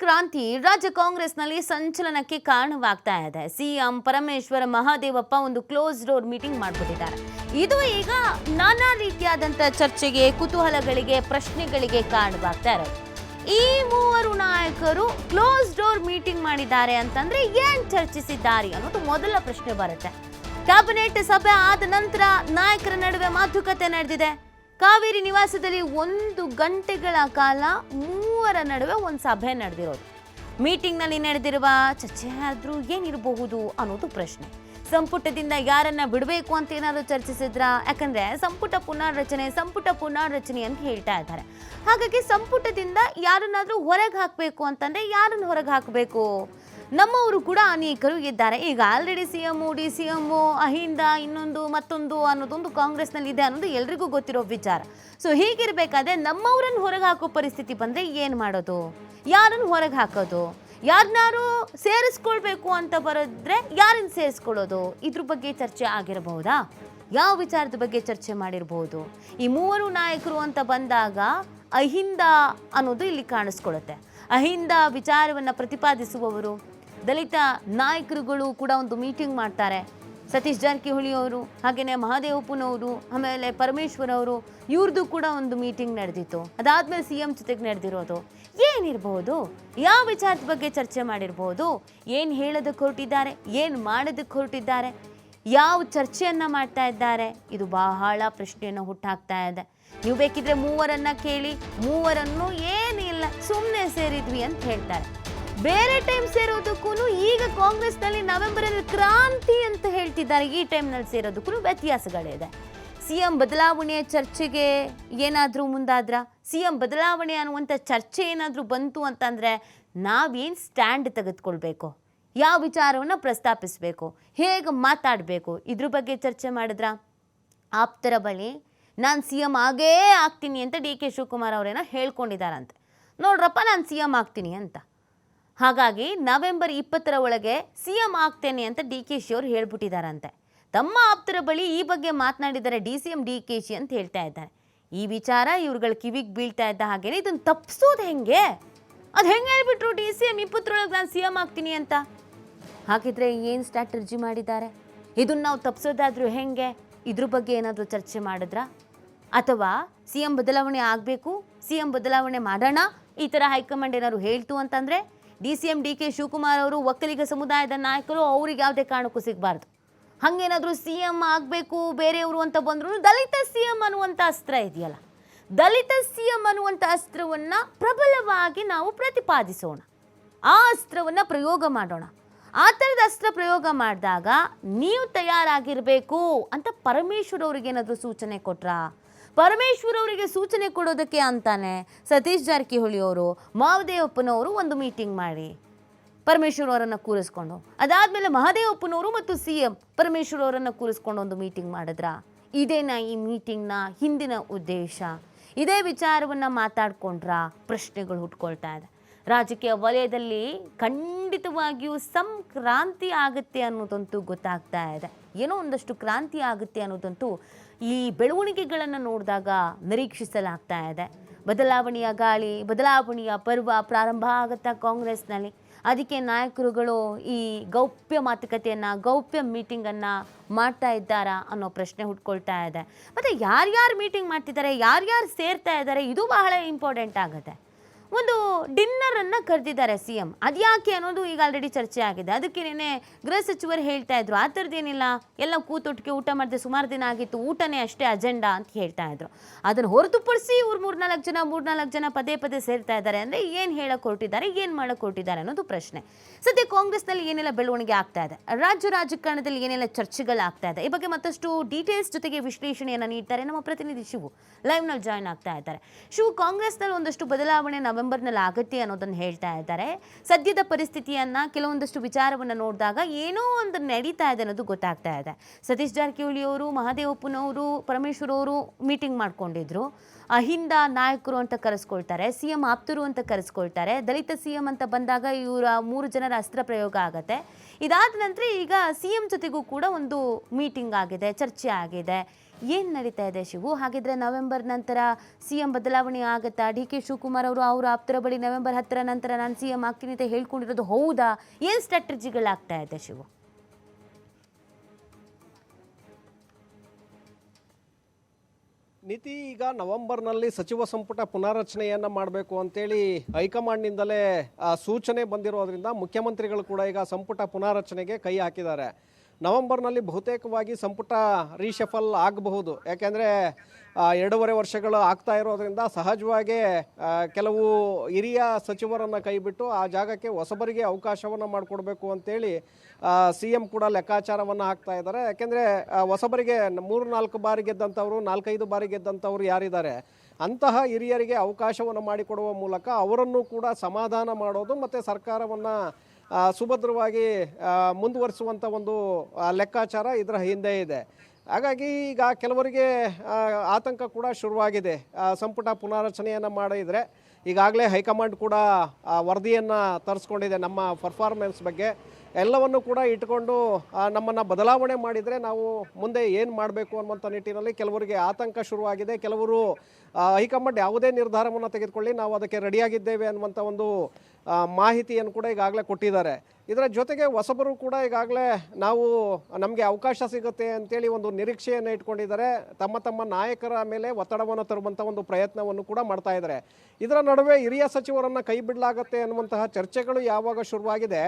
ಕ್ರಾಂತಿ ರಾಜ್ಯ ಕಾಂಗ್ರೆಸ್ನಲ್ಲಿ ಸಂಚಲನಕ್ಕೆ ಕಾರಣವಾಗ್ತಾ ಇದೆ. ಸಿಎಂ ಪರಮೇಶ್ವರ ಮಹಾದೇವಪ್ಪ ಒಂದು ಕ್ಲೋಸ್ ಡೋರ್ ಮೀಟಿಂಗ್ ಮಾಡ್ಬಿಟ್ಟಿದ್ದಾರೆ. ಇದು ಈಗ ನಾನಾ ರೀತಿಯಾದಂಥ ಚರ್ಚೆಗೆ, ಕುತೂಹಲಗಳಿಗೆ, ಪ್ರಶ್ನೆಗಳಿಗೆ ಕಾರಣವಾಗ್ತಾ ಇರೋದು ಈ ಮೂವರು ನಾಯಕರು ಕ್ಲೋಸ್ ಡೋರ್ ಮೀಟಿಂಗ್ ಮಾಡಿದ್ದಾರೆ ಅಂತಂದ್ರೆ ಏನ್ ಚರ್ಚಿಸಿದ್ದಾರೆ ಅನ್ನೋದು ಮೊದಲ ಪ್ರಶ್ನೆ ಬರುತ್ತೆ. ಕ್ಯಾಬಿನೆಟ್ ಸಭೆ ಆದ ನಂತರ ನಾಯಕರ ನಡುವೆ ಮಾತುಕತೆ ನಡೆದಿದೆ. ಕಾವೇರಿ ನಿವಾಸದಲ್ಲಿ ಒಂದು ಗಂಟೆಗಳ ಕಾಲ ಮೂವರ ನಡುವೆ ಒಂದು ಸಭೆ ನಡೆದಿರೋದು. ಮೀಟಿಂಗ್ನಲ್ಲಿ ನಡೆದಿರುವ ಚರ್ಚೆ ಆದರೂ ಏನಿರಬಹುದು ಅನ್ನೋದು ಪ್ರಶ್ನೆ. ಸಂಪುಟದಿಂದ ಯಾರನ್ನ ಬಿಡಬೇಕು ಅಂತ ಏನಾದರೂ ಚರ್ಚಿಸಿದ್ರ? ಯಾಕಂದ್ರೆ ಸಂಪುಟ ಪುನರ್ರಚನೆ ಸಂಪುಟ ಪುನರ್ರಚನೆ ಅಂತ ಹೇಳ್ತಾ ಇದ್ದಾರೆ. ಹಾಗಾಗಿ ಸಂಪುಟದಿಂದ ಯಾರನ್ನಾದರೂ ಹೊರಗೆ ಹಾಕಬೇಕು ಅಂತಂದ್ರೆ ಯಾರನ್ನು ಹೊರಗೆ ಹಾಕಬೇಕು? ನಮ್ಮವರು ಕೂಡ ಅನೇಕರು ಇದ್ದಾರೆ. ಈಗ already C M D C M AHINDA ಇನ್ನೊಂದು ಮತ್ತೊಂದು ಅನ್ನೋದೊಂದು ಕಾಂಗ್ರೆಸ್ನಲ್ಲಿ ಇದೆ ಅನ್ನೋದು ಎಲ್ರಿಗೂ ಗೊತ್ತಿರೋ ವಿಚಾರ. ಸೊ ಹೀಗಿರಬೇಕಾದ್ರೆ ನಮ್ಮವರನ್ನು ಹೊರಗೆ ಹಾಕೋ ಪರಿಸ್ಥಿತಿ ಬಂದರೆ ಏನು ಮಾಡೋದು? ಯಾರನ್ನು ಹೊರಗೆ ಹಾಕೋದು? ಯಾರನ್ನಾರು ಸೇರಿಸ್ಕೊಳ್ಬೇಕು ಅಂತ ಬರೋದ್ರೆ ಯಾರನ್ನು ಸೇರಿಸ್ಕೊಳ್ಳೋದು? ಇದ್ರ ಬಗ್ಗೆ ಚರ್ಚೆ ಆಗಿರಬಹುದಾ ಯಾವ ವಿಚಾರದ ಬಗ್ಗೆ ಚರ್ಚೆ ಮಾಡಿರಬಹುದು ಈ ಮೂವರು ನಾಯಕರು ಅಂತ ಬಂದಾಗ ಅಹಿಂದ ಅನ್ನೋದು ಇಲ್ಲಿ ಕಾಣಿಸ್ಕೊಳ್ಳುತ್ತೆ. ಅಹಿಂದ ವಿಚಾರವನ್ನು ಪ್ರತಿಪಾದಿಸುವವರು ದಲಿತ ನಾಯಕರುಗಳು ಕೂಡ ಒಂದು ಮೀಟಿಂಗ್ ಮಾಡ್ತಾರೆ. ಸತೀಶ್ ಜಾರಕಿಹೊಳಿ ಅವರು ಹಾಗೆಯೇ ಮಹಾದೇವಪ್ಪನವರು, ಆಮೇಲೆ ಪರಮೇಶ್ವರ್ ಅವರು ಇವ್ರದ್ದು ಕೂಡ ಒಂದು ಮೀಟಿಂಗ್ ನಡೆದಿತ್ತು. ಅದಾದ್ಮೇಲೆ ಸಿ ಎಂ ಜೊತೆಗೆ ನಡೆದಿರೋದು. ಏನಿರ್ಬೋದು ಯಾವ ವಿಚಾರದ ಬಗ್ಗೆ ಚರ್ಚೆ ಮಾಡಿರ್ಬೋದು? ಏನು ಹೇಳೋದಕ್ಕೆ ಹೊರಟಿದ್ದಾರೆ? ಏನು ಮಾಡೋದಕ್ಕೆ ಹೊರಟಿದ್ದಾರೆ? ಯಾವ ಚರ್ಚೆಯನ್ನು ಮಾಡ್ತಾ ಇದ್ದಾರೆ? ಇದು ಬಹಳ ಪ್ರಶ್ನೆಯನ್ನು ಹುಟ್ಟಾಕ್ತಾ ಇದೆ. ನೀವು ಬೇಕಿದ್ರೆ ಮೂವರನ್ನ ಕೇಳಿ, ಮೂವರನ್ನು ಏನಿಲ್ಲ ಸುಮ್ಮನೆ ಸೇರಿದ್ವಿ ಅಂತ ಹೇಳ್ತಾರೆ. ಬೇರೆ ಟೈಮ್ ಸೇರೋದಕ್ಕೂ ಈಗ ಕಾಂಗ್ರೆಸ್ನಲ್ಲಿ ನವೆಂಬರಲ್ಲಿ ಕ್ರಾಂತಿ ಅಂತ ಹೇಳ್ತಿದ್ದಾರೆ. ಈ ಟೈಮ್ನಲ್ಲಿ ಸೇರೋದಕ್ಕೂ ವ್ಯತ್ಯಾಸಗಳಿದೆ. ಸಿ ಎಂ ಬದಲಾವಣೆಯ ಚರ್ಚೆಗೆ ಏನಾದರೂ ಮುಂದಾದ್ರ? ಸಿ ಎಂ ಬದಲಾವಣೆ ಅನ್ನುವಂಥ ಚರ್ಚೆ ಏನಾದರೂ ಬಂತು ಅಂತಂದರೆ ನಾವೇನು ಸ್ಟ್ಯಾಂಡ್ ತೆಗೆದುಕೊಳ್ಬೇಕು? ಯಾವ ವಿಚಾರವನ್ನು ಪ್ರಸ್ತಾಪಿಸಬೇಕು? ಹೇಗೆ ಮಾತಾಡಬೇಕು? ಇದ್ರ ಬಗ್ಗೆ ಚರ್ಚೆ ಮಾಡಿದ್ರ? ಆಪ್ತರ ಬಳಿ ನಾನು ಸಿ ಎಂ ಆಗೇ ಆಗ್ತೀನಿ ಅಂತ ಡಿ ಕೆ ಶಿವಕುಮಾರ್ ಅವರೇನ ಹೇಳ್ಕೊಂಡಿದ್ದಾರಂತೆ. ನೋಡ್ರಪ್ಪ, ನಾನು ಸಿ ಎಂ ಆಗ್ತೀನಿ ಅಂತ. ಹಾಗಾಗಿ ನವೆಂಬರ್ ಇಪ್ಪತ್ತರ ಒಳಗೆ ಸಿ ಎಂ ಆಗ್ತೇನೆ ಅಂತ ಡಿ ಕೆ ಶಿ ಅವರು ಹೇಳ್ಬಿಟ್ಟಿದ್ದಾರಂತೆ ತಮ್ಮ ಆಪ್ತರ ಬಳಿ ಈ ಬಗ್ಗೆ ಮಾತನಾಡಿದ್ದಾರೆ D C M, D K she ಅಂತ ಹೇಳ್ತಾ ಇದ್ದಾರೆ. ಈ ವಿಚಾರ ಇವ್ರುಗಳ ಕಿವಿಗೆ ಬೀಳ್ತಾ ಇದ್ದ ಹಾಗೇನೆ ಇದನ್ನು ತಪ್ಪಿಸೋದು ಹೆಂಗೆ? ಅದು ಹೆಂಗೆ ಹೇಳ್ಬಿಟ್ರು ಡಿ ಸಿ ಎಂ ಇಪ್ಪತ್ತರೊಳಗೆ ನಾನು ಸಿ ಎಂ ಆಗ್ತೀನಿ ಅಂತ? ಹಾಗಿದ್ರೆ ಏನು ಸ್ಟ್ರಾಟರ್ಜಿ ಮಾಡಿದ್ದಾರೆ? ಇದನ್ನು ನಾವು ತಪ್ಪಿಸೋದಾದ್ರೂ ಹೆಂಗೆ? ಇದ್ರ ಬಗ್ಗೆ ಏನಾದರೂ ಚರ್ಚೆ ಮಾಡಿದ್ರಾ? ಅಥವಾ ಸಿ ಎಂ ಬದಲಾವಣೆ ಆಗಬೇಕು ಸಿ ಎಂ ಬದಲಾವಣೆ ಮಾಡೋಣ, ಈ ಥರ ಹೈಕಮಾಂಡ್ ಏನಾದ್ರು ಹೇಳ್ತು ಅಂತಂದರೆ D C M D K Shivakumar ಅವರು ಒಕ್ಕಲಿಗ ಸಮುದಾಯದ ನಾಯಕರು ಅವ್ರಿಗೆ ಯಾವುದೇ ಕಾರಣಕ್ಕೂ ಸಿಗಬಾರ್ದು. ಹಾಗೇನಾದರೂ ಸಿ ಎಂ ಆಗಬೇಕು, ಬೇರೆಯವರು ಅಂತ ಬಂದರೂ ದಲಿತ ಸಿ ಎಂ ಅನ್ನುವಂಥ ಅಸ್ತ್ರ ಇದೆಯಲ್ಲ. ದಲಿತ ಸಿ ಎಂ ಅನ್ನುವಂಥ ಅಸ್ತ್ರವನ್ನು ಪ್ರಬಲವಾಗಿ ನಾವು ಪ್ರತಿಪಾದಿಸೋಣ. ಆ ಅಸ್ತ್ರವನ್ನು ಪ್ರಯೋಗ ಮಾಡೋಣ. ಆ ಥರದ ಅಸ್ತ್ರ ಪ್ರಯೋಗ ಮಾಡಿದಾಗ ನೀವು ತಯಾರಾಗಿರಬೇಕು ಅಂತ ಪರಮೇಶ್ವರ್ ಅವ್ರಿಗೇನಾದರೂ ಸೂಚನೆ ಕೊಟ್ರಾ? ಪರಮೇಶ್ವರ್ ಅವರಿಗೆ ಸೂಚನೆ ಕೊಡೋದಕ್ಕೆ ಅಂತಾನೆ ಸತೀಶ್ ಜಾರಕಿಹೊಳಿ ಅವರು ಮಾವದೇವಪ್ಪನವರು ಒಂದು ಮೀಟಿಂಗ್ ಮಾಡಿ, ಪರಮೇಶ್ವರ್ ಅವರನ್ನು ಕೂರಿಸ್ಕೊಂಡು. ಅದಾದಮೇಲೆ ಮಹದೇವಪ್ಪನವರು ಮತ್ತು ಸಿ ಎಂ ಪರಮೇಶ್ವರ್ ಅವರನ್ನು ಕೂರಿಸ್ಕೊಂಡು ಒಂದು ಮೀಟಿಂಗ್ ಮಾಡಿದ್ರ? ಇದೇನಾ ಈ ಮೀಟಿಂಗ್ನ ಹಿಂದಿನ ಉದ್ದೇಶ? ಇದೇ ವಿಚಾರವನ್ನು ಮಾತಾಡ್ಕೊಂಡ್ರ? ಪ್ರಶ್ನೆಗಳು ಹುಟ್ಕೊಳ್ತಾ ಇದೆ. ರಾಜಕೀಯ ವಲಯದಲ್ಲಿ ಖಂಡಿತವಾಗಿಯೂ ಸಂಕ್ರಾಂತಿ ಆಗುತ್ತೆ ಅನ್ನೋದಂತೂ ಗೊತ್ತಾಗ್ತಾ ಇದೆ. ಏನೋ ಒಂದಷ್ಟು ಕ್ರಾಂತಿ ಆಗುತ್ತೆ ಅನ್ನೋದಂತೂ ಈ ಬೆಳವಣಿಗೆಗಳನ್ನು ನೋಡಿದಾಗ ನಿರೀಕ್ಷಿಸಲಾಗ್ತಾ ಇದೆ. ಬದಲಾವಣೆಯ ಗಾಳಿ, ಬದಲಾವಣೆಯ ಪರ್ವ ಪ್ರಾರಂಭ ಆಗುತ್ತಾ ಕಾಂಗ್ರೆಸ್ನಲ್ಲಿ. ಅದಕ್ಕೆ ನಾಯಕರುಗಳು ಈ ಗೌಪ್ಯ ಮಾತುಕತೆಯನ್ನು, ಗೌಪ್ಯ ಮೀಟಿಂಗನ್ನು ಮಾಡ್ತಾ ಇದ್ದಾರಾ ಅನ್ನೋ ಪ್ರಶ್ನೆ ಹುಟ್ಕೊಳ್ತಾ ಇದೆ. ಮತ್ತು ಯಾರ್ಯಾರು ಮೀಟಿಂಗ್ ಮಾಡ್ತಿದ್ದಾರೆ, ಯಾರ್ಯಾರು ಸೇರ್ತಾ ಇದ್ದಾರೆ, ಇದು ಬಹಳ ಇಂಪಾರ್ಟೆಂಟ್ ಆಗುತ್ತೆ. ಒಂದು ಡಿನ್ನರನ್ನು ಕರೆದಿದ್ದಾರೆ ಸಿ ಎಂ ಅದ್ಯಾಕೆ ಅನ್ನೋದು ಈಗ ಆಲ್ರೆಡಿ ಚರ್ಚೆ ಆಗಿದೆ. ಅದಕ್ಕೆ ನಿನ್ನೆ ಗೃಹ ಸಚಿವರು ಹೇಳ್ತಾ ಇದ್ರು. ಆ ಥರದ್ದೇನಿಲ್ಲ ಎಲ್ಲ ಕೂತೊಟ್ಟಿಗೆ ಊಟ ಮಾಡಿದೆ ಸುಮಾರು ದಿನ ಆಗಿತ್ತು. ಊಟನೇ ಅಷ್ಟೇ ಅಜೆಂಡಾ ಅಂತ ಹೇಳ್ತಾ ಇದ್ರು. ಅದನ್ನು ಹೊರತುಪಡಿಸಿ ಇವ್ರು ಮೂರ್ನಾಲ್ಕು ಜನ ಮೂರ್ನಾಲ್ಕು ಜನ ಪದೇ ಪದೇ ಸೇರ್ತಾ ಇದ್ದಾರೆ ಅಂದರೆ ಏನು ಹೇಳಕ್ಕೆ ಹೊರಟಿದ್ದಾರೆ ಏನು ಮಾಡಕ್ಕೆ ಹೊರಟಿದ್ದಾರೆ ಅನ್ನೋದು ಪ್ರಶ್ನೆ. ಸದ್ಯ ಕಾಂಗ್ರೆಸ್ನಲ್ಲಿ ಏನೆಲ್ಲ ಬೆಳವಣಿಗೆ ಆಗ್ತಾ ಇದೆ? ರಾಜ್ಯ ರಾಜಕಾರಣದಲ್ಲಿ ಏನೆಲ್ಲ ಚರ್ಚೆಗಳಾಗ್ತಾ ಇದೆ? ಈ ಬಗ್ಗೆ ಮತ್ತಷ್ಟು ಡೀಟೇಲ್ಸ್ ಜೊತೆಗೆ ವಿಶ್ಲೇಷಣೆಯನ್ನು ನೀಡ್ತಾರೆ ನಮ್ಮ ಪ್ರತಿನಿಧಿ ಶಿವು. ಲೈವ್ನಲ್ಲಿ ಜಾಯ್ನ್ ಆಗ್ತಾ ಇದ್ದಾರೆ. ಶಿವು, ಕಾಂಗ್ರೆಸ್ನಲ್ಲಿ ಒಂದಷ್ಟು ಬದಲಾವಣೆ ನವೆಂಬರ್ನಲ್ಲಿ ಆಗುತ್ತೆ ಅನ್ನೋದನ್ನು ಹೇಳ್ತಾ ಇದ್ದಾರೆ. ಸದ್ಯದ ಪರಿಸ್ಥಿತಿಯನ್ನು ಕೆಲವೊಂದಷ್ಟು ವಿಚಾರವನ್ನು ನೋಡಿದಾಗ ಏನೋ ಒಂದು ನಡೀತಾ ಇದೆ ಅನ್ನೋದು ಗೊತ್ತಾಗ್ತಾ ಇದೆ. ಸತೀಶ್ ಜಾರಕಿಹೊಳಿ ಅವರು ಮಹಾದೇವಪ್ಪನವರು ಪರಮೇಶ್ವರ್ ಅವರು ಮೀಟಿಂಗ್ ಮಾಡ್ಕೊಂಡಿದ್ರು. ಅಹಿಂದ ನಾಯಕರು ಅಂತ ಕರೆಸ್ಕೊಳ್ತಾರೆ ಸಿ ಎಂ ಆಪ್ತರು ಅಂತ ಕರೆಸ್ಕೊಳ್ತಾರೆ. ದಲಿತ ಸಿ ಎಂ ಅಂತ ಬಂದಾಗ ಇವರ ಮೂರು ಜನರ ಅಸ್ತ್ರ ಪ್ರಯೋಗ ಆಗತ್ತೆ. ಇದಾದ ನಂತರ ಈಗ ಸಿ ಎಂ ಜೊತೆಗೂ ಕೂಡ ಒಂದು ಮೀಟಿಂಗ್ ಆಗಿದೆ, ಚರ್ಚೆ ಆಗಿದೆ. ಏನು ನಡೀತಾ ಇದೆ ಶಿವು? ಹಾಗಿದ್ರೆ ನವೆಂಬರ್ ನಂತರ ಸಿ ಎಂ ಬದಲಾವಣೆ ಆಗುತ್ತಾ? ಡಿ ಕೆ ಶಿವಕುಮಾರ್ ಅವರು ಅವರ ಆಪ್ತರ ಬಳಿ ನವೆಂಬರ್ ಹತ್ತರ ನಂತರ ನಾನು ಸಿ ಎಂ ಆಗ್ತೀನಿ ಅಂತ ಹೇಳ್ಕೊಂಡಿರೋದು ಹೌದಾ? ಏನು ಸ್ಟ್ರಾಟಜಿಗಳಾಗ್ತಾ ಇದೆ ಶಿವು? ನೀತಿ ಈಗ ನವೆಂಬರ್ನಲ್ಲಿ ಸಚಿವ ಸಂಪುಟ ಪುನಾರಚನೆಯನ್ನ ಮಾಡಬೇಕು ಅಂತೇಳಿ ಹೈಕಮಾಂಡ್ನಿಂದಲೇ ಸೂಚನೆ ಬಂದಿರೋದ್ರಿಂದ ಮುಖ್ಯಮಂತ್ರಿಗಳು ಕೂಡ ಈಗ ಸಂಪುಟ ಪುನಾರಚನೆಗೆ ಕೈ ಹಾಕಿದ್ದಾರೆ. ನವೆಂಬರ್ನಲ್ಲಿ ಬಹುತೇಕವಾಗಿ ಸಂಪುಟ ರೀಶಫಲ್ ಆಗಬಹುದು. ಯಾಕೆಂದರೆ ಎರಡೂವರೆ ವರ್ಷಗಳು ಆಗ್ತಾ ಇರೋದ್ರಿಂದ ಸಹಜವಾಗಿ ಕೆಲವು ಹಿರಿಯ ಸಚಿವರನ್ನು ಕೈಬಿಟ್ಟು ಆ ಜಾಗಕ್ಕೆ ಹೊಸಬರಿಗೆ ಅವಕಾಶವನ್ನು ಮಾಡಿಕೊಡ್ಬೇಕು ಅಂತೇಳಿ ಸಿ ಎಂ ಕೂಡ ಲೆಕ್ಕಾಚಾರವನ್ನು ಹಾಕ್ತಾ ಇದ್ದಾರೆ. ಯಾಕೆಂದರೆ ಹೊಸಬರಿಗೆ ಮೂರು ನಾಲ್ಕು ಬಾರಿ ಗೆದ್ದಂಥವ್ರು, ನಾಲ್ಕೈದು ಬಾರಿ ಗೆದ್ದಂಥವ್ರು ಯಾರಿದ್ದಾರೆ, ಅಂತಹ ಹಿರಿಯರಿಗೆ ಅವಕಾಶವನ್ನು ಮಾಡಿಕೊಡುವ ಮೂಲಕ ಅವರನ್ನು ಕೂಡ ಸಮಾಧಾನ ಮಾಡೋದು ಮತ್ತು ಸರ್ಕಾರವನ್ನು ಸುಭದ್ರವಾಗಿ ಮುಂದುವರಿಸುವಂಥ ಒಂದು ಲೆಕ್ಕಾಚಾರ ಇದರ ಹಿಂದೆ ಇದೆ. ಹಾಗಾಗಿ ಈಗ ಕೆಲವರಿಗೆ ಆತಂಕ ಕೂಡ ಶುರುವಾಗಿದೆ. ಸಂಪುಟ ಪುನಾರಚನೆಯನ್ನು ಮಾಡಿದರೆ ಈಗಾಗಲೇ ಹೈಕಮಾಂಡ್ ಕೂಡ ವರದಿಯನ್ನು ತರಿಸ್ಕೊಂಡಿದೆ ನಮ್ಮ ಪರ್ಫಾರ್ಮೆನ್ಸ್ ಬಗ್ಗೆ. ಎಲ್ಲವನ್ನು ಕೂಡ ಇಟ್ಕೊಂಡು ನಮ್ಮನ್ನು ಬದಲಾವಣೆ ಮಾಡಿದರೆ ನಾವು ಮುಂದೆ ಏನು ಮಾಡಬೇಕು ಅನ್ನುವಂಥ ನಿಟ್ಟಿನಲ್ಲಿ ಕೆಲವರಿಗೆ ಆತಂಕ ಶುರುವಾಗಿದೆ. ಕೆಲವರು ಹೈಕಮಾಂಡ್ ಯಾವುದೇ ನಿರ್ಧಾರವನ್ನು ತೆಗೆದುಕೊಳ್ಳಿ, ನಾವು ಅದಕ್ಕೆ ರೆಡಿಯಾಗಿದ್ದೇವೆ ಅನ್ನುವಂಥ ಒಂದು ಮಾಹಿತಿಯನ್ನು ಕೂಡ ಈಗಾಗಲೇ ಕೊಟ್ಟಿದ್ದಾರೆ. ಇದರ ಜೊತೆಗೆ ಹೊಸಬರು ಕೂಡ ಈಗಾಗಲೇ ನಾವು, ನಮಗೆ ಅವಕಾಶ ಸಿಗುತ್ತೆ ಅಂತೇಳಿ ಒಂದು ನಿರೀಕ್ಷೆಯನ್ನು ಇಟ್ಕೊಂಡಿದ್ದಾರೆ. ತಮ್ಮ ತಮ್ಮ ನಾಯಕರ ಮೇಲೆ ಒತ್ತಡವನ್ನು ತರುವಂಥ ಒಂದು ಪ್ರಯತ್ನವನ್ನು ಕೂಡ ಮಾಡ್ತಾ ಇದ್ದಾರೆ. ಇದರ ನಡುವೆ ಹಿರಿಯ ಸಚಿವರನ್ನು ಕೈ ಬಿಡಲಾಗತ್ತೆ ಅನ್ನುವಂತಹ ಚರ್ಚೆಗಳು ಯಾವಾಗ ಶುರುವಾಗಿದೆ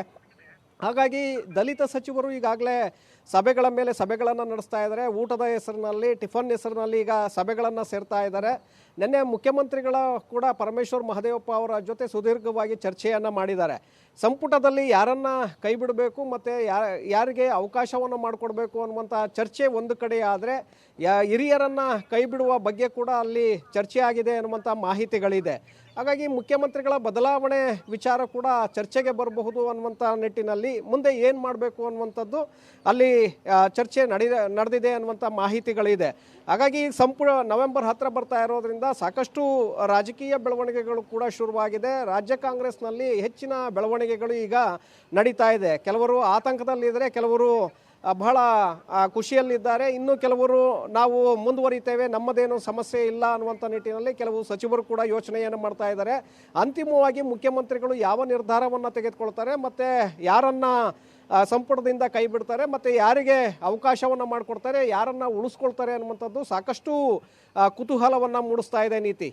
ಹಾಗಾಗಿ ದಲಿತ ಸಚಿವರು ಈಗಾಗಲೇ ಸಭೆಗಳ ಮೇಲೆ ಸಭೆಗಳನ್ನು ನಡೆಸ್ತಾ ಇದ್ದಾರೆ. ಊಟದ ಹೆಸರಿನಲ್ಲಿ, ಟಿಫನ್ ಹೆಸರಿನಲ್ಲಿ ಈಗ ಸಭೆಗಳನ್ನು ಸೇರ್ತಾ ಇದ್ದಾರೆ. ನಿನ್ನೆ ಮುಖ್ಯಮಂತ್ರಿಗಳ ಕೂಡ ಪರಮೇಶ್ವರ್ ಮಹದೇವಪ್ಪ ಅವರ ಜೊತೆ ಸುದೀರ್ಘವಾಗಿ ಚರ್ಚೆಯನ್ನು ಮಾಡಿದ್ದಾರೆ. ಸಂಪುಟದಲ್ಲಿ ಯಾರನ್ನ ಕೈ ಬಿಡಬೇಕು ಮತ್ತು ಯಾರಿಗೆ ಅವಕಾಶವನ್ನು ಮಾಡಿಕೊಡ್ಬೇಕು ಅನ್ನುವಂಥ ಚರ್ಚೆ ಒಂದು ಕಡೆ ಆದರೆ ಹಿರಿಯರನ್ನು ಕೈ ಬಿಡುವ ಬಗ್ಗೆ ಕೂಡ ಅಲ್ಲಿ ಚರ್ಚೆ ಆಗಿದೆ ಅನ್ನುವಂಥ ಮಾಹಿತಿಗಳಿದೆ. ಹಾಗಾಗಿ ಮುಖ್ಯಮಂತ್ರಿಗಳ ಬದಲಾವಣೆ ವಿಚಾರ ಕೂಡ ಚರ್ಚೆಗೆ ಬರಬಹುದು ಅನ್ನುವಂಥ ನಿಟ್ಟಿನಲ್ಲಿ ಮುಂದೆ ಏನು ಮಾಡಬೇಕು ಅನ್ನುವಂಥದ್ದು ಅಲ್ಲಿ ಚರ್ಚೆ ನಡಿ ನಡೆದಿದೆ ಅನ್ನುವಂಥ ಮಾಹಿತಿಗಳಿದೆ. ಹಾಗಾಗಿ ಸಂಪೂರ್ಣ ನವೆಂಬರ್ ಹತ್ತಿರ ಬರ್ತಾ ಇರೋದ್ರಿಂದ ಸಾಕಷ್ಟು ರಾಜಕೀಯ ಬೆಳವಣಿಗೆಗಳು ಕೂಡ ಶುರುವಾಗಿದೆ. ರಾಜ್ಯ ಕಾಂಗ್ರೆಸ್ನಲ್ಲಿ ಹೆಚ್ಚಿನ ಬೆಳವಣಿಗೆಗಳು ಈಗ ನಡೀತಾ ಇದೆ. ಕೆಲವರು ಆತಂಕದಲ್ಲಿದ್ದರೆ, ಕೆಲವರು ಬಹಳ ಖುಷಿಯಲ್ಲಿದ್ದಾರೆ. ಇನ್ನು ಕೆಲವರು ನಾವು ಮುಂದುವರಿತೇವೆ, ನಮ್ಮದೇನು ಸಮಸ್ಯೆ ಇಲ್ಲ ಅನ್ನುವಂಥ ನಿಟ್ಟಿನಲ್ಲಿ ಕೆಲವು ಸಚಿವರು ಕೂಡ ಯೋಚನೆಯನ್ನು ಮಾಡ್ತಾ ಇದ್ದಾರೆ. ಅಂತಿಮವಾಗಿ ಮುಖ್ಯಮಂತ್ರಿಗಳು ಯಾವ ನಿರ್ಧಾರವನ್ನು ತೆಗೆದುಕೊಳ್ತಾರೆ ಮತ್ತು ಯಾರನ್ನ ಸಂಪುಟದಿಂದ ಕೈ ಬಿಡ್ತಾರೆ ಮತ್ತು ಯಾರಿಗೆ ಅವಕಾಶವನ್ನು ಮಾಡಿಕೊಡ್ತಾರೆ, ಯಾರನ್ನು ಉಳಿಸ್ಕೊಳ್ತಾರೆ ಅನ್ನುವಂಥದ್ದು ಸಾಕಷ್ಟು ಕುತೂಹಲವನ್ನು ಮೂಡಿಸ್ತಾ ಇದೆ ನೀತಿ.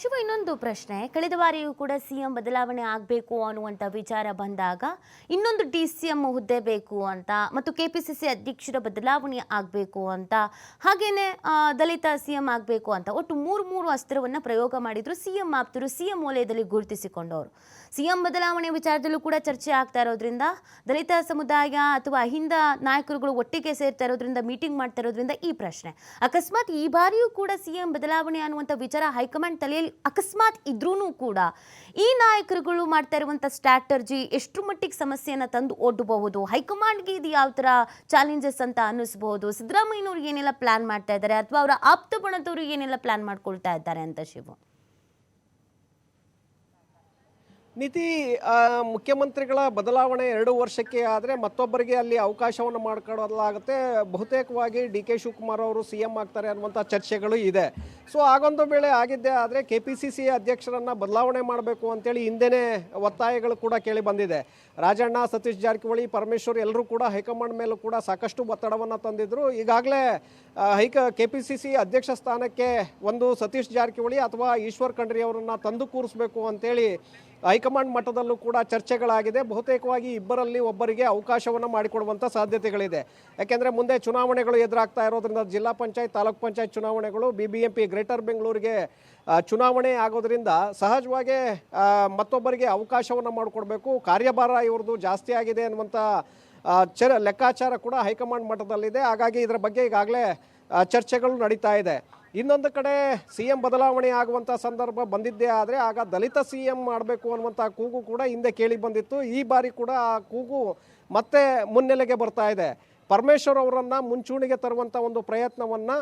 ಶಿವ ಇನ್ನೊಂದು ಪ್ರಶ್ನೆ. ಕಳೆದ ಬಾರಿಯೂ ಕೂಡ ಸಿ ಎಂ ಬದಲಾವಣೆ ಆಗಬೇಕು ಅನ್ನುವಂಥ ವಿಚಾರ ಬಂದಾಗ ಇನ್ನೊಂದು ಡಿ ಸಿ ಎಂ ಹುದ್ದೆ ಬೇಕು ಅಂತ ಮತ್ತು ಕೆ ಪಿ ಸಿ ಸಿ ಅಧ್ಯಕ್ಷರ ಬದಲಾವಣೆ ಆಗಬೇಕು ಅಂತ, ಹಾಗೇನೆ ದಲಿತ ಸಿ ಎಂ ಆಗಬೇಕು ಅಂತ ಒಟ್ಟು ಮೂರು ಮೂರು ಅಸ್ತ್ರವನ್ನು ಪ್ರಯೋಗ ಮಾಡಿದ್ರು ಸಿ ಎಂ ಆಪ್ತರು, ಸಿ ಎಂ ವಲಯದಲ್ಲಿ ಗುರುತಿಸಿಕೊಂಡವರು. ಸಿ ಎಂ ಬದಲಾವಣೆ ವಿಚಾರದಲ್ಲೂ ಕೂಡ ಚರ್ಚೆ ಆಗ್ತಾ ಇರೋದ್ರಿಂದ, ದಲಿತ ಸಮುದಾಯ ಅಥವಾ ಅಹಿಂದ ನಾಯಕರುಗಳು ಒಟ್ಟಿಗೆ ಸೇರ್ತಾ ಇರೋದ್ರಿಂದ, ಮೀಟಿಂಗ್ ಮಾಡ್ತಾ ಇರೋದ್ರಿಂದ ಈ ಪ್ರಶ್ನೆ. ಅಕಸ್ಮಾತ್ ಈ ಬಾರಿಯೂ ಕೂಡ ಸಿಎಂ ಬದಲಾವಣೆ ಅನ್ನುವಂಥ ವಿಚಾರ ಹೈಕಮಾಂಡ್ ತಲೆಯಲ್ಲಿ ಅಕಸ್ಮಾತ್ ಇದ್ರೂ ಕೂಡ ಈ ನಾಯಕರುಗಳು ಮಾಡ್ತಾ ಇರುವಂಥ ಸ್ಟ್ರಾಟರ್ಜಿ ಎಷ್ಟು ಮಟ್ಟಿಗೆ ಸಮಸ್ಯೆಯನ್ನು ತಂದು ಒಡ್ಡಬಹುದು ಹೈಕಮಾಂಡ್ಗೆ ಇದು ಯಾವ ಥರ ಚಾಲೆಂಜಸ್ ಅಂತ ಅನ್ನಿಸ್ಬಹುದು? ಸಿದ್ದರಾಮಯ್ಯನವ್ರು ಏನೆಲ್ಲ ಪ್ಲಾನ್ ಮಾಡ್ತಾ ಇದ್ದಾರೆ? ಅಥವಾ ಅವರ ಆಪ್ತ ಬಣದವರು ಏನೆಲ್ಲ ಪ್ಲಾನ್ ಮಾಡ್ಕೊಳ್ತಾ ಇದ್ದಾರೆ ಅಂತ ಶಿವು? ನೀತಿ ಮುಖ್ಯಮಂತ್ರಿಗಳ ಬದಲಾವಣೆ ಎರಡು ವರ್ಷಕ್ಕೆ ಆದರೆ ಮತ್ತೊಬ್ಬರಿಗೆ ಅಲ್ಲಿ ಅವಕಾಶವನ್ನು ಮಾಡಿಕೊಡಲಾಗುತ್ತೆ. ಬಹುತೇಕವಾಗಿ ಡಿ ಕೆ ಶಿವಕುಮಾರ್ ಅವರು ಸಿ ಎಂ ಆಗ್ತಾರೆ ಅನ್ನುವಂಥ ಚರ್ಚೆಗಳು ಇದೆ. ಸೊ ಆಗೊಂದು ವೇಳೆ ಆಗಿದ್ದೆ ಆದರೆ ಕೆ ಪಿ ಸಿ ಸಿ ಅಧ್ಯಕ್ಷರನ್ನು ಬದಲಾವಣೆ ಮಾಡಬೇಕು ಅಂತೇಳಿ ಹಿಂದೆನೇ ಒತ್ತಾಯಗಳು ಕೂಡ ಕೇಳಿ ಬಂದಿದೆ. ರಾಜಣ್ಣ, ಸತೀಶ್ ಜಾರಕಿಹೊಳಿ, ಪರಮೇಶ್ವರ್ ಎಲ್ಲರೂ ಕೂಡ ಹೈಕಮಾಂಡ್ ಮೇಲೂ ಕೂಡ ಸಾಕಷ್ಟು ಒತ್ತಡವನ್ನು ತಂದಿದ್ದರು ಈಗಾಗಲೇ ಹೈಕ, ಕೆ ಪಿ ಸಿ ಸಿ ಅಧ್ಯಕ್ಷ ಸ್ಥಾನಕ್ಕೆ ಒಂದು ಸತೀಶ್ ಜಾರಕಿಹೊಳಿ ಅಥವಾ ಈಶ್ವರ್ ಖಂಡ್ರಿ ಅವರನ್ನು ತಂದು ಕೂರಿಸಬೇಕು ಅಂತೇಳಿ ಹೈಕಮಾಂಡ್ ಮಟ್ಟದಲ್ಲೂ ಕೂಡ ಚರ್ಚೆಗಳಾಗಿದೆ. ಬಹುತೇಕವಾಗಿ ಇಬ್ಬರಲ್ಲಿ ಒಬ್ಬರಿಗೆ ಅವಕಾಶವನ್ನು ಮಾಡಿಕೊಡುವಂಥ ಸಾಧ್ಯತೆಗಳಿದೆ. ಯಾಕೆಂದರೆ ಮುಂದೆ ಚುನಾವಣೆಗಳು ಎದುರಾಗ್ತಾ ಇರೋದ್ರಿಂದ ಜಿಲ್ಲಾ ಪಂಚಾಯತ್, ತಾಲೂಕು ಪಂಚಾಯತ್ ಚುನಾವಣೆಗಳು B B M P greater ಬೆಂಗಳೂರಿಗೆ ಚುನಾವಣೆ ಆಗೋದ್ರಿಂದ ಸಹಜವಾಗಿ ಮತ್ತೊಬ್ಬರಿಗೆ ಅವಕಾಶವನ್ನು ಮಾಡಿಕೊಡ್ಬೇಕು. ಕಾರ್ಯಭಾರ ಇವ್ರದ್ದು ಜಾಸ್ತಿ ಆಗಿದೆ ಅನ್ನುವಂಥ ಚರ, ಲೆಕ್ಕಾಚಾರ ಕೂಡ ಹೈಕಮಾಂಡ್ ಮಟ್ಟದಲ್ಲಿದೆ. ಹಾಗಾಗಿ ಇದರ ಬಗ್ಗೆ ಈಗಾಗಲೇ ಚರ್ಚೆಗಳು ನಡೀತಾ ಇದೆ. ಇನ್ನೊಂದು ಕಡೆ ಸಿ ಎಂ ಬದಲಾವಣೆ ಆಗುವಂಥ ಸಂದರ್ಭ ಬಂದಿದ್ದೇ ಆದರೆ ಆಗ ದಲಿತ ಸಿ ಎಂ ಮಾಡಬೇಕು ಅನ್ನುವಂಥ ಕೂಗು ಕೂಡ ಹಿಂದೆ ಕೇಳಿ ಬಂದಿತ್ತು. ಈ ಬಾರಿ ಕೂಡ ಆ ಕೂಗು ಮತ್ತೆ ಮುನ್ನೆಲೆಗೆ ಬರ್ತಾ ಇದೆ. ಪರಮೇಶ್ವರ್ ಅವರನ್ನು ಮುಂಚೂಣಿಗೆ ತರುವಂಥ ಒಂದು ಪ್ರಯತ್ನವನ್ನು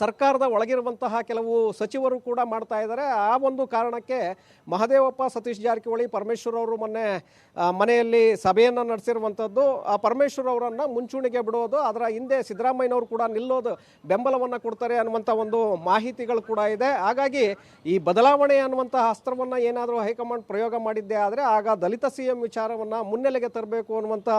ಸರ್ಕಾರದ ಒಳಗಿರುವಂತಹ ಕೆಲವು ಸಚಿವರು ಕೂಡ ಮಾಡ್ತಾ ಇದ್ದಾರೆ. ಆ ಒಂದು ಕಾರಣಕ್ಕೆ ಮಹದೇವಪ್ಪ ಸತೀಶ್ ಜಾರಕಿಹೊಳಿ ಪರಮೇಶ್ವರ್ ಅವರು ಮೊನ್ನೆ ಮನೆಯಲ್ಲಿ ಸಭೆಯನ್ನು ನಡೆಸಿರುವಂಥದ್ದು ಆ ಪರಮೇಶ್ವರ್ ಅವರನ್ನು ಮುಂಚೂಣಿಗೆ ಬಿಡೋದು, ಅದರ ಹಿಂದೆ ಸಿದ್ದರಾಮಯ್ಯನವರು ಕೂಡ ನಿಲ್ಲೋದು ಬೆಂಬಲವನ್ನು ಕೊಡ್ತಾರೆ ಅನ್ನುವಂಥ ಒಂದು ಮಾಹಿತಿಗಳು ಕೂಡ ಇದೆ. ಹಾಗಾಗಿ ಈ ಬದಲಾವಣೆ ಅನ್ನುವಂತಹ ಅಸ್ತ್ರವನ್ನು ಏನಾದರೂ ಹೈಕಮಾಂಡ್ ಪ್ರಯೋಗ ಮಾಡಿದ್ದೇ ಆದರೆ ಆಗ ದಲಿತ ಸಿ ಎಂ ವಿಚಾರವನ್ನು ಮುನ್ನೆಲೆಗೆ ತರಬೇಕು ಅನ್ನುವಂಥ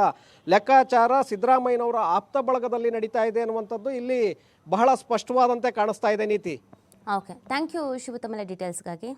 ಲೆಕ್ಕಾಚಾರ ಸಿದ್ದರಾಮಯ್ಯನವರ ಆಪ್ತ ಬಳಗದಲ್ಲಿ ನಡೀತಾ ಇದೆ ಅನ್ನುವಂಥದ್ದು. ಇಲ್ಲಿ ಬಹಳ ಸ್ಪಷ್ಟವಾದಂತೆ ಕಾಣಿಸ್ತಾ ಇದೆ ನೀತಿ. ಓಕೆ ಥ್ಯಾಂಕ್ ಯು ಶಿವತಮಲ ಡೀಟೇಲ್ಸ್ಗಾಗಿ